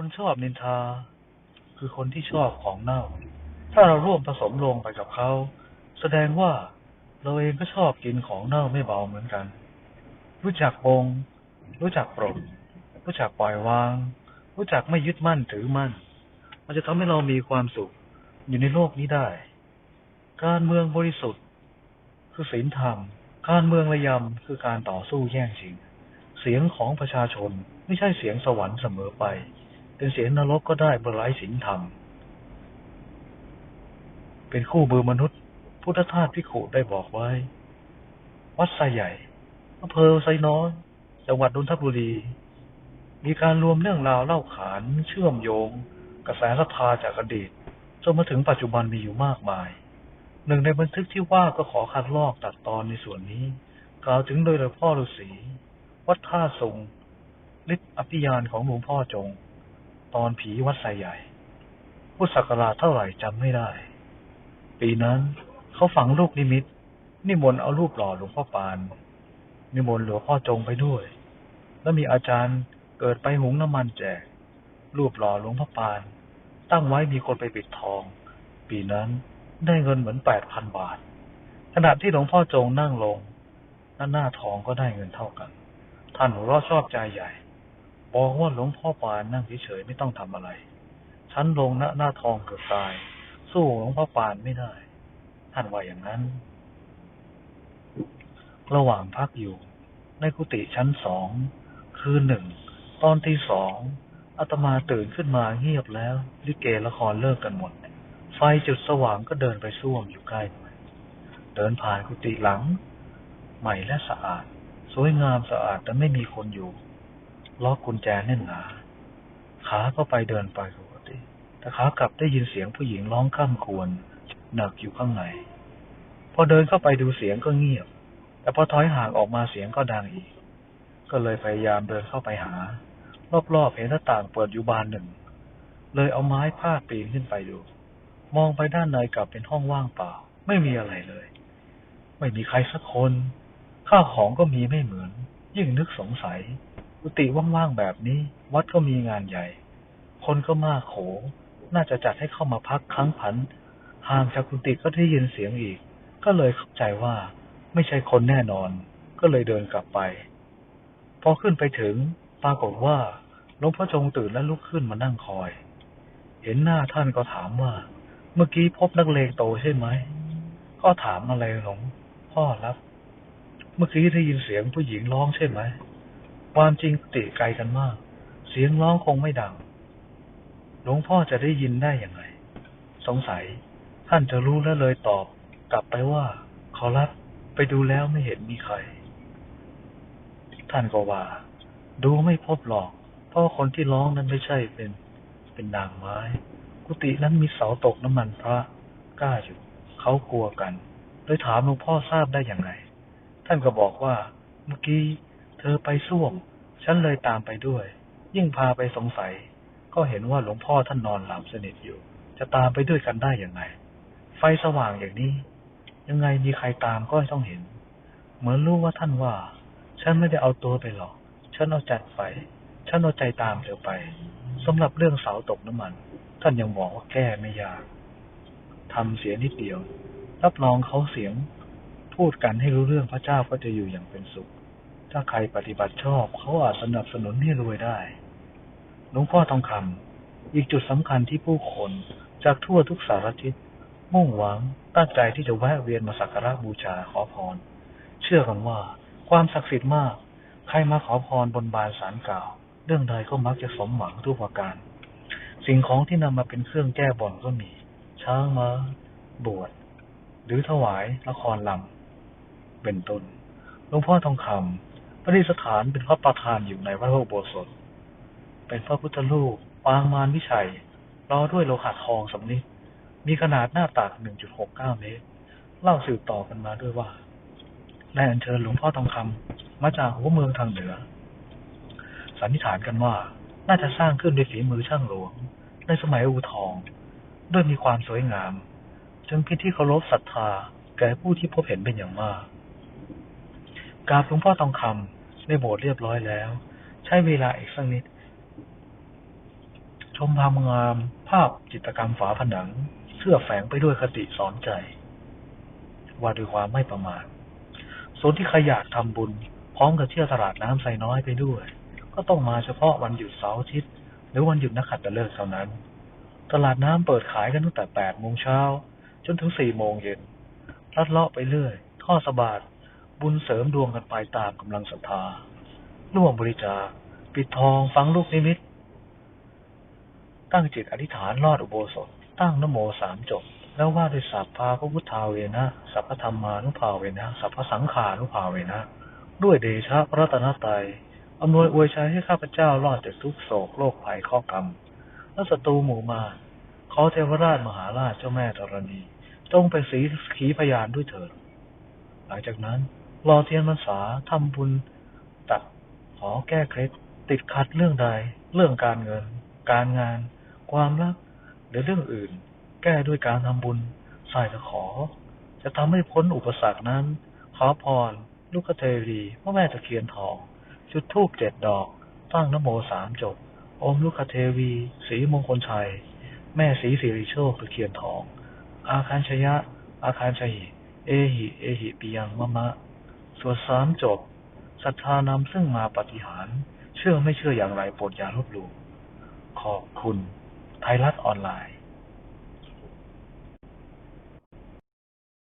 คนชอบนินทา คือคนที่ชอบของเน่า ถ้าเราร่วมผสมลงไปกับเขา แสดงว่าเราเองก็ชอบกินของเน่าไม่เบาเหมือนกัน รู้จักปงรู้จักปลดรู้จักปล่อยวาง รู้จักไม่ยึดมั่นถือมั่น มันจะทำให้เรามีความสุขอยู่ในโลกนี้ได้ การเมืองบริสุทธิ์ คือศีลธรรม การเมืองระยำคือการต่อสู้แย่งชิง เสียงของประชาชนไม่ใช่เสียงสวรรค์เสมอไป เป็นเสียงนรกก็ได้เมื่อไร้ศีลธรรม เป็นคู่มือมนุษย์ พุทธทาสพิขุได้บอกไว้ วัดไซใหญ่อำเภอไซน้อย จังหวัดนนทบุรี มีการรวมเรื่องราวเล่าขานเชื่อมโยง กระแสศรัทธาจากอดีตจนมาถึงปัจจุบันมีอยู่มากมาย หนึ่งในบันทึกที่ว่าก็ขอคัดลอกตัดตอนในส่วนนี้ กล่าวถึงโดยหลวงพ่อฤาษีวัดท่าทรงฤทธิอภิญาณของหลวงพ่อจง ตอนผีวัดไซใหญ่พุทธศักราชเท่าไหร่จำไม่ได้ ปีนั้นเขาฝังลูกนิมิต นิมนต์เอารูปหล่อหลวงพ่อปาน นิมนต์หลวงพ่อจงไปด้วย แล้วมีอาจารย์เกิดไปหุงน้ำมันแจก รูปหล่อหลวงพ่อปาน ตั้งไว้มีคนไปปิดทอง ปีนั้นได้เงินเหมือนแปดพันบาท ขณะที่หลวงพ่อจงนั่งลงหน้าหน้าทองก็ได้เงินเท่ากัน ท่านหัวเราะชอบใจใหญ่ บอกว่าหลวงพ่อปานนั่งเฉยๆไม่ต้องทำอะไร ฉันลงหน้าหน้าทองเกือบตาย สู้หลวงพ่อปานไม่ได้ ท่านว่าอย่างนั้น ระหว่างพักอยู่ ในกุฏิชั้นสองคืนหนึ่ง ตอนที่สองอาตมาตื่นขึ้นมาเงียบแล้ว ลิเกละครเลิกกันหมด ไฟจุดสว่างก็เดินไปส้วมอยู่ใกล้ เดินผ่านกุฏิหลัง ใหม่และสะอาด สวยงามสะอาดแต่ไม่มีคนอยู่ ล็อกกุญแจแน่นหนา ขาก็ไปเดินไปปกติ แต่ขากลับได้ยินเสียงผู้หญิงร้องข้ามควรหนักอยู่ข้างใน พอเดินเข้าไปดูเสียงก็เงียบ แต่พอถอยห่างออกมาเสียงก็ดังอีก ก็เลยพยายามเดินเข้าไปหา รอบๆเห็นหน้าต่างเปิดอยู่บานหนึ่ง เลยเอาไม้พาดปีนขึ้นไปดู มองไปด้านในกลับเป็นห้องว่างเปล่า ไม่มีอะไรเลย ไม่มีใครสักคน ข้าวของก็มีไม่เหมือน ยิ่งนึกสงสัย กุฏิว่างๆแบบนี้ วัดก็มีงานใหญ่ คนก็มากโข น่าจะจัดให้เข้ามาพักครั้งผัน ห่างจากกุฏิก็ได้ยินเสียงอีก ก็เลยเข้าใจว่าไม่ใช่คนแน่นอน ก็เลยเดินกลับไป พอขึ้นไปถึง ปรากฏว่าหลวงพ่อจงตื่นและลุกขึ้นมานั่งคอย เห็นหน้าท่านก็ถามว่า เมื่อกี้พบนักเลงโตใช่ไหม ก็ถามอะไรหลวงพ่อรับ เมื่อกี้ได้ยินเสียงผู้หญิงร้องใช่ไหม ความจริงติไกลกันมาก เสียงร้องคงไม่ดัง หลวงพ่อจะได้ยินได้อย่างไร สงสัย ท่านจะรู้แล้วเลยตอบ กลับไปว่า ขอรับไปดูแล้วไม่เห็นมีใคร ท่านก็ว่า ดูไม่พบหรอก เพราะคนที่ร้องนั้นไม่ใช่เป็น เป็นนางไม้ กุฏินั้นมีเสาตกน้ำมันพระกล้าอยู่ เขากลัวกันเลยถามหลวงพ่อทราบได้อย่างไร ท่านก็บอกว่า เมื่อกี้ เธอไปส้วม ฉันเลยตามไปด้วย ยิ่งพาไปสงสัย ก็เห็นว่าหลวงพ่อท่านนอนหลับสนิทอยู่ จะตามไปด้วยกันได้อย่างไรไฟสว่างอย่างนี้ ยังไงมีใครตามก็ต้องเห็น เหมือนรู้ว่าท่านว่า ฉันไม่ได้เอาตัวไปหรอก ฉันเอาจัดไปฉันเอาใจตามเธอไปสำหรับเรื่องเสาตกน้ำมัน ท่านยังบอกว่าแก้ไม่ยากทำเสียนิดเดียว รับรองเขาเสียง พูดกันให้รู้เรื่องพระเจ้าก็จะอยู่อย่างเป็นสุข ถ้าใครปฏิบัติชอบเขาอาจสนับสนุนให้รวยได้หลวงพ่อทองคำอีกจุดสำคัญที่ผู้คนจากทั่วทุกสารทิศมุ่งหวังตั้งใจที่จะแวะเวียนมาสักการะบูชาขอพร เชื่อกันว่าความศักดิ์สิทธิ์มาก ใครมาขอพรบนบานสารกล่าว เรื่องใดก็มักจะสมหวังทุกประการ สิ่งของที่นำมาเป็นเครื่องแก้บ่นก็มี ช้างมา้าบวชหรือถวายละครลำเป็นต้นหลวงพ่อทองคำ ดิษฐานเป็นพระประธานอยู่ในวัดพระอุโบสถ เป็นพระพุทธรูปปางมารวิชัยล้อด้วยโลหะทองสำนิดมีขนาดหน้าตัก1.69 เมตร เล่าสืบต่อกันมาด้วยว่าได้อัญเชิญหลวงพ่อทองคำมาจากหัวเมืองทางเหนือ สันนิษฐานกันว่าน่าจะสร้างขึ้นด้วยฝีมือช่างหลวง ในสมัยอูทอง ด้วยมีความสวยงาม จึงเป็นที่เคารพศรัทธาแก่ผู้ที่พบเห็นเป็นอย่างมากกราบหลวงพ่อทองคำ ในโบสถ์เรียบร้อยแล้ว ใช้เวลาอีกสักนิด ชมความงามภาพจิตรกรรมฝาผนัง เสื้อแฝงไปด้วยคติสอนใจ ว่าด้วยความไม่ประมาทส่วนที่ใครอยากทำบุญ พร้อมกับเที่ยวตลาดน้ำไซน้อยไปด้วย ก็ต้องมาเฉพาะวันหยุดเสาร์อาทิตย์หรือวันหยุดนักขัตฤกษ์เท่านั้น ตลาดน้ำเปิดขายกันตั้งแต่แปดโมงเช้าจนถึงสี่โมงเย็นลัดเลาะไปเรื่อยทอดสะบาด บุญเสริมดวงกันไปตามกำลังศรัทธาร่วมบริจาคปิดทองฟังลูกนิมิต ตั้งจิตอธิษฐานลอดอุโบสถ ตั้งนโมสามจบ แล้วว่าด้วยสัพพาพระพุทธาเวนะสัพพธรรมานุภาเวนะสัพพสังขานุภาเวนะ ด้วยเดชะรัตนตรัยอำนวยอวยชัยให้ข้าพเจ้ารอดจากทุกโศกโรคภัยข้อกรรม และศัตรูหมู่มา ขอเทวราชมหาราชเจ้าแม่ธรณี จงเป็นสีขีพยานด้วยเถิด หลังจากนั้น รอเทียนพรรษาทำบุญ ตัดขอแก้เคล็ดติดขัดเรื่องใด เรื่องการเงิน การงาน ความรัก หรือเรื่องอื่น แก้ด้วยการทำบุญใส่ตะขอ จะทำให้พ้นอุปสรรคนั้น ขอพร ลูกเทวีพระแม่ตะเคียนทองจุดธูปเจ็ดดอก ตั้งนโมสามจบ อมลูกเทวีสีมงคลชัย แม่สีสิริโชคตะเคียนทอง อาคารชยะ อาคารชัยเอหิ เอหิปิยังมะมะ สวดสามจบศรัทธานำซึ่งมาปฏิหาร เชื่อไม่เชื่ออย่างไรโปรดอย่าลบหลู่ขอบคุณ ไทยรัฐออนไลน์